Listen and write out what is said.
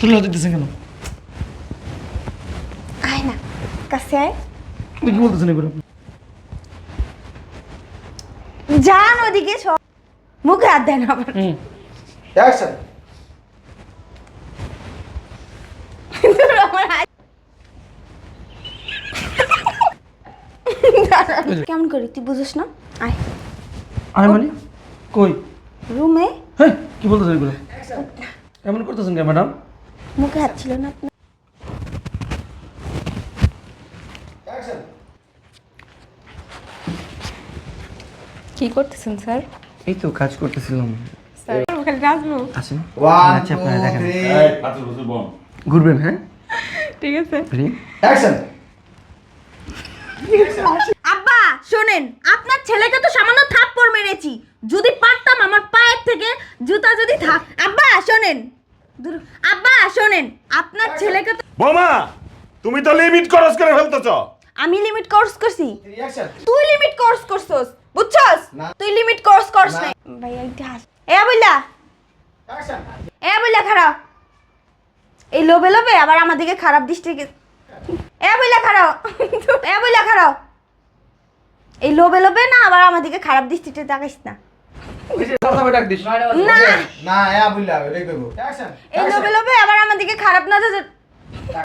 তুলে দিতেছেন কেন? আয় না কাছে আয়। আপনি কি বলতেছেন এগুলো? যান ওদিকে সব মুখে হাত দেন আবার। অ্যাকশন দূর আমার হাত। কেমন করি তুই বুঝিস না? আয়। আয় মানে? কই? রুমে? হ্যাঁ কি বলতেছেন এগুলো? এমন করতেছেন কেন ম্যাডাম? মুখে হাত ছিল না আপনার? কি করতেছেন স্যার? এই তো কাজ করতেছিলাম। স্যার খালি নাচবো। আসেন আচ্ছা আপনারা দেখেন। ঘুরবেন হ্যাঁ? ঠিক আছে। অ্যাকশন আব্বা শোনেন আপনার ছেলেকে তো সামান্য থাপ্পড় মেরেছি। যদি পারতাম আমার পায়ের থেকে জুতা যদি থাক আব্বা শোনেন। দূর- আব্বা শোনেন আপনার ছেলেকে তো বোমা তুমি তো লিমিট ক্রস করে ফেলতেছ। আমি লিমিট কোর্স করছি। তুই লিমিট কোর্স করছস বুঝছস? তুই লিমিট কোর্স করছ। নাই। ভাই এইটা এ বইলা এ বইলা খারাপ এই লোভে লোভে আবার আমার দিকে খারাপ দৃষ্টিকে এ বইলা খারাপ এ বইলা খারাপ এই লোভে লোভে না আবার আমাদেরকে খারাপ দৃষ্টিতে তাকাইস না। না না এ বুঝলা রে কইবো। অ্যাকশন এই লোভে লোভে আবার আমার দিকে খারাপ না